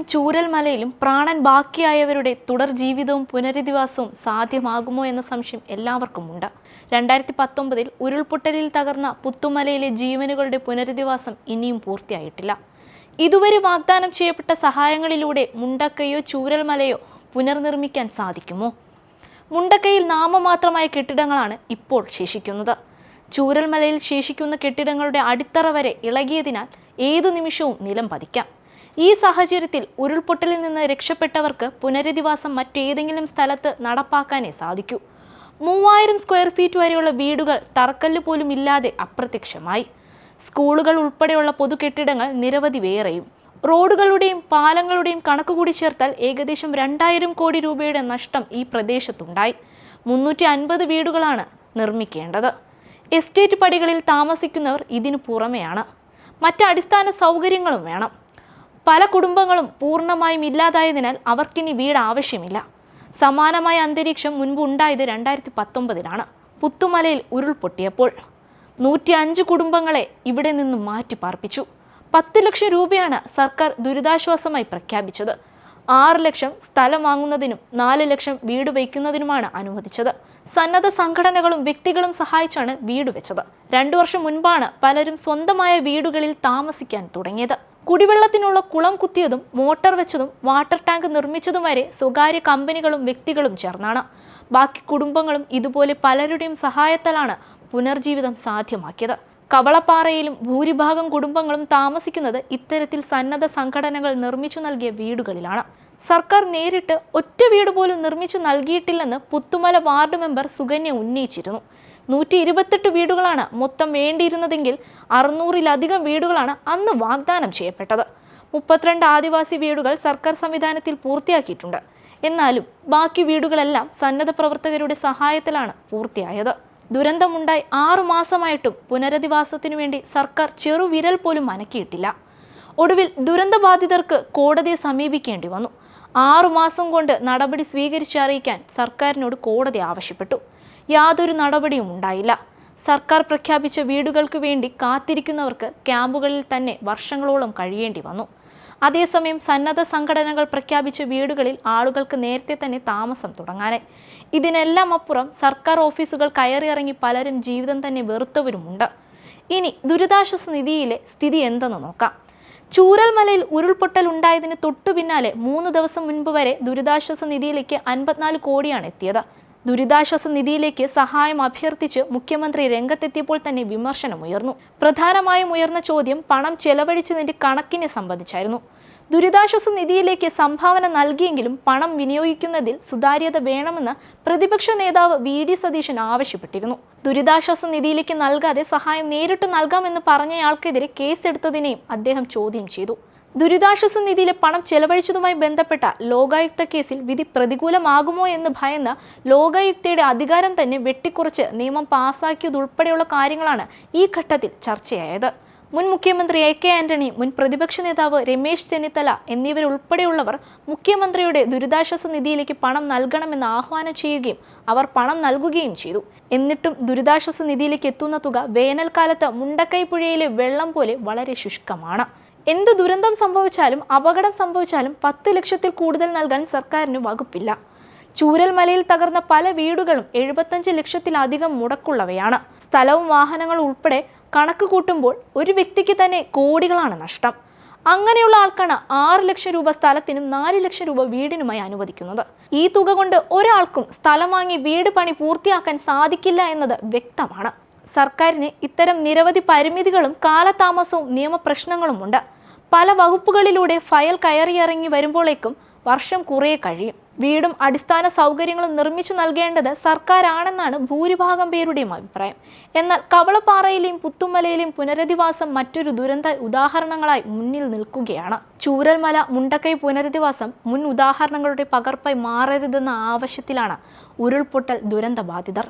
മുണ്ടക്കയിലും ചൂരൽമലയിലും പ്രാണൻ ബാക്കിയായവരുടെ തുടർ ജീവിതവും പുനരധിവാസവും സാധ്യമാകുമോ എന്ന സംശയം എല്ലാവർക്കുമുണ്ട്. രണ്ടായിരത്തി പത്തൊമ്പതിൽ ഉരുൾപൊട്ടലിൽ തകർന്ന പുത്തുമലയിലെ ജീവനുകളുടെ പുനരധിവാസം ഇനിയും പൂർത്തിയായിട്ടില്ല. ഇതുവരെ വാഗ്ദാനം ചെയ്യപ്പെട്ട സഹായങ്ങളിലൂടെ മുണ്ടക്കയോ ചൂരൽമലയോ പുനർനിർമ്മിക്കാൻ സാധിക്കുമോ? മുണ്ടക്കയിൽ നാമമാത്രമായ കെട്ടിടങ്ങളാണ് ഇപ്പോൾ ശേഷിക്കുന്നത്. ചൂരൽമലയിൽ ശേഷിക്കുന്ന കെട്ടിടങ്ങളുടെ അടിത്തറ വരെ ഇളകിയതിനാൽ ഏതു നിമിഷവും നിലം പതിക്കാം. ഈ സാഹചര്യത്തിൽ ഉരുൾപൊട്ടലിൽ നിന്ന് രക്ഷപ്പെട്ടവർക്ക് പുനരധിവാസം മറ്റേതെങ്കിലും സ്ഥലത്ത് നടപ്പാക്കാനേ സാധിക്കൂ. മൂവായിരം സ്ക്വയർ ഫീറ്റ് വരെയുള്ള വീടുകൾ തറക്കല്ല് പോലും ഇല്ലാതെ അപ്രത്യക്ഷമായി. സ്കൂളുകൾ ഉൾപ്പെടെയുള്ള പൊതുകെട്ടിടങ്ങൾ നിരവധി വേറെയും. റോഡുകളുടെയും പാലങ്ങളുടെയും കണക്ക് കൂടി ചേർത്താൽ ഏകദേശം രണ്ടായിരം കോടി രൂപയുടെ നഷ്ടം ഈ പ്രദേശത്തുണ്ടായി. മുന്നൂറ്റി അൻപത് വീടുകളാണ് നിർമ്മിക്കേണ്ടത്. എസ്റ്റേറ്റ് പടികളിൽ താമസിക്കുന്നവർ ഇതിനു പുറമെയാണ്. മറ്റ് അടിസ്ഥാന സൗകര്യങ്ങളും വേണം. പല കുടുംബങ്ങളും പൂർണമായും ഇല്ലാതായതിനാൽ അവർക്കിനി വീട് ആവശ്യമില്ല. സമാനമായ അന്തരീക്ഷം മുൻപ് ഉണ്ടായത് രണ്ടായിരത്തി പത്തൊമ്പതിലാണ് പുത്തുമലയിൽ ഉരുൾപൊട്ടിയപ്പോൾ നൂറ്റി അഞ്ച് കുടുംബങ്ങളെ ഇവിടെ നിന്നും മാറ്റി പാർപ്പിച്ചു പത്ത് ലക്ഷം രൂപയാണ് സർക്കാർ ദുരിതാശ്വാസമായി പ്രഖ്യാപിച്ചത്. ആറ് ലക്ഷം സ്ഥലം വാങ്ങുന്നതിനും നാല് ലക്ഷം വീട് വയ്ക്കുന്നതിനുമാണ് അനുവദിച്ചത്. സന്നദ്ധ സംഘടനകളും വ്യക്തികളും സഹായിച്ചാണ് വീട് വെച്ചത്. രണ്ടു വർഷം മുൻപാണ് പലരും സ്വന്തമായ വീടുകളിൽ താമസിക്കാൻ തുടങ്ങിയത്. കുടിവെള്ളത്തിനുള്ള കുളം കുത്തിയതും മോട്ടർ വെച്ചതും വാട്ടർ ടാങ്ക് നിർമ്മിച്ചതും വരെ സ്വകാര്യ കമ്പനികളും വ്യക്തികളും ചേർന്നാണ്. ബാക്കി കുടുംബങ്ങളും ഇതുപോലെ പലരുടെയും സഹായത്താലാണ് പുനർജീവിതം സാധ്യമാക്കിയത്. കവളപ്പാറയിലും ഭൂരിഭാഗം കുടുംബങ്ങളും താമസിക്കുന്നത് ഇത്തരത്തിൽ സന്നദ്ധ സംഘടനകൾ നിർമ്മിച്ചു നൽകിയ വീടുകളിലാണ്. സർക്കാർ നേരിട്ട് ഒറ്റ വീട് പോലും നിർമ്മിച്ചു നൽകിയിട്ടില്ലെന്ന് പുത്തുമല വാർഡ് മെമ്പർ സുകന്യ ഉന്നയിച്ചിരുന്നു. നൂറ്റി ഇരുപത്തെട്ട് വീടുകളാണ് മൊത്തം വേണ്ടിയിരുന്നതെങ്കിൽ അറുന്നൂറിലധികം വീടുകളാണ് അന്ന് വാഗ്ദാനം ചെയ്യപ്പെട്ടത്. മുപ്പത്തിരണ്ട് ആദിവാസി വീടുകൾ സർക്കാർ സംവിധാനത്തിൽ പൂർത്തിയാക്കിയിട്ടുണ്ട്. എന്നാലും ബാക്കി വീടുകളെല്ലാം സന്നദ്ധ പ്രവർത്തകരുടെ സഹായത്തിലാണ് പൂർത്തിയായത്. ദുരന്തമുണ്ടായി ആറുമാസമായിട്ടും പുനരധിവാസത്തിനു വേണ്ടി സർക്കാർ ചെറുവിരൽ പോലും അനക്കിയിട്ടില്ല. ഒടുവിൽ ദുരന്തബാധിതർക്ക് കോടതിയെ സമീപിക്കേണ്ടി വന്നു. ആറുമാസം കൊണ്ട് നടപടി സ്വീകരിച്ചറിയിക്കാൻ സർക്കാരിനോട് കോടതി ആവശ്യപ്പെട്ടു. യാതൊരു നടപടിയും ഉണ്ടായില്ല. സർക്കാർ പ്രഖ്യാപിച്ച വീടുകൾക്ക് വേണ്ടി കാത്തിരിക്കുന്നവർക്ക് ക്യാമ്പുകളിൽ തന്നെ വർഷങ്ങളോളം കഴിയേണ്ടി വന്നു. അതേസമയം സന്നദ്ധ സംഘടനകൾ പ്രഖ്യാപിച്ച വീടുകളിൽ ആളുകൾക്ക് നേരത്തെ തന്നെ താമസം തുടങ്ങാനായി. ഇതിനെല്ലാം അപ്പുറം സർക്കാർ ഓഫീസുകൾ കയറിയിറങ്ങി പലരും ജീവിതം തന്നെ വെറുത്തവരുമുണ്ട്. ഇനി ദുരിതാശ്വാസ നിധിയിലെ സ്ഥിതി എന്തെന്ന് നോക്കാം. ചൂരൽമലയിൽ ഉരുൾപൊട്ടൽ ഉണ്ടായതിന് തൊട്ടു പിന്നാലെ മൂന്ന് ദിവസം മുൻപ് വരെ ദുരിതാശ്വാസ നിധിയിലേക്ക് അൻപത്തിനാല് കോടിയാണ് എത്തിയത്. ദുരിതാശ്വാസ നിധിയിലേക്ക് സഹായം അഭ്യർത്ഥിച്ച് മുഖ്യമന്ത്രി രംഗത്തെത്തിയപ്പോൾ തന്നെ വിമർശനമുയർന്നു പ്രധാനമായും ഉയർന്ന ചോദ്യം പണം ചെലവഴിച്ചതിന്റെ കണക്കിനെ സംബന്ധിച്ചായിരുന്നു. ദുരിതാശ്വാസ നിധിയിലേക്ക് സംഭാവന നൽകിയെങ്കിലും പണം വിനിയോഗിക്കുന്നതിൽ സുതാര്യത വേണമെന്ന് പ്രതിപക്ഷ നേതാവ് വി. ഡി. സതീശൻ ആവശ്യപ്പെട്ടിരുന്നു. ദുരിതാശ്വാസ നിധിയിലേക്ക് നൽകാതെ സഹായം നേരിട്ട് നൽകാമെന്ന് പറഞ്ഞയാൾക്കെതിരെ കേസെടുത്തതിനെയും അദ്ദേഹം ചോദ്യം ചെയ്തു. ദുരിതാശ്വാസ നിധിയിലെ പണം ചെലവഴിച്ചതുമായി ബന്ധപ്പെട്ട ലോകായുക്ത കേസിൽ വിധി പ്രതികൂലമാകുമോ എന്ന് ഭയന്ന് ലോകായുക്തയുടെ അധികാരം തന്നെ വെട്ടിക്കുറച്ച് നിയമം പാസാക്കിയതുൾപ്പെടെയുള്ള കാര്യങ്ങളാണ് ഈ ഘട്ടത്തിൽ ചർച്ചയായത്. മുൻ മുഖ്യമന്ത്രി എ കെ ആന്റണി മുൻ പ്രതിപക്ഷ നേതാവ് രമേശ് ചെന്നിത്തല എന്നിവരുൾപ്പെടെയുള്ളവർ മുഖ്യമന്ത്രിയുടെ ദുരിതാശ്വാസ നിധിയിലേക്ക് പണം നൽകണമെന്ന് ആഹ്വാനം ചെയ്യുകയും അവർ പണം നൽകുകയും ചെയ്തു. എന്നിട്ടും ദുരിതാശ്വാസ നിധിയിലേക്ക് എത്തുന്ന തുക വേനൽക്കാലത്ത് മുണ്ടക്കൈ പുഴയിലെ വെള്ളം പോലെ വളരെ ശുഷ്കമാണ്. എന്ത് ദുരന്തം സംഭവിച്ചാലും അപകടം സംഭവിച്ചാലും പത്ത് ലക്ഷത്തിൽ കൂടുതൽ നൽകാൻ സർക്കാരിന് വകുപ്പില്ല. ചൂരൽമലയിൽ തകർന്ന പല വീടുകളും എഴുപത്തഞ്ച് ലക്ഷത്തിലധികം മുടക്കുള്ളവയാണ്. സ്ഥലവും വാഹനങ്ങളും ഉൾപ്പെടെ കണക്ക് കൂട്ടുമ്പോൾ ഒരു വ്യക്തിക്ക് തന്നെ കോടികളാണ് നഷ്ടം. അങ്ങനെയുള്ള ആൾക്കാണ് ആറ് ലക്ഷം രൂപ സ്ഥലത്തിനും നാല് ലക്ഷം രൂപ വീടിനുമായി അനുവദിക്കുന്നത്. ഈ തുക കൊണ്ട് ഒരാൾക്കും സ്ഥലം വാങ്ങി വീട് പണി പൂർത്തിയാക്കാൻ സാധിക്കില്ല എന്നത് വ്യക്തമാണ്. സർക്കാരിന് ഇത്തരം നിരവധി പരിമിതികളും കാലതാമസവും നിയമപ്രശ്നങ്ങളുമുണ്ട് പല വകുപ്പുകളിലൂടെ ഫയൽ കയറിയിറങ്ങി വരുമ്പോഴേക്കും വർഷം കുറേ കഴിയും. വീടും അടിസ്ഥാന സൗകര്യങ്ങളും നിർമ്മിച്ചു നൽകേണ്ടത് സർക്കാരാണെന്നാണ് ഭൂരിഭാഗം പേരുടെയും അഭിപ്രായം. എന്നാൽ കവളപ്പാറയിലെയും പുത്തുമലയിലെയും പുനരധിവാസം മറ്റൊരു ദുരന്ത ഉദാഹരണങ്ങളായി മുന്നിൽ നിൽക്കുകയാണ്. ചൂരൽമല മുണ്ടക്കൈ പുനരധിവാസം മുൻ ഉദാഹരണങ്ങളുടെ പകർപ്പായി മാറരുതെന്ന ആവശ്യത്തിലാണ് ഉരുൾപൊട്ടൽ ദുരന്ത ബാധിതർ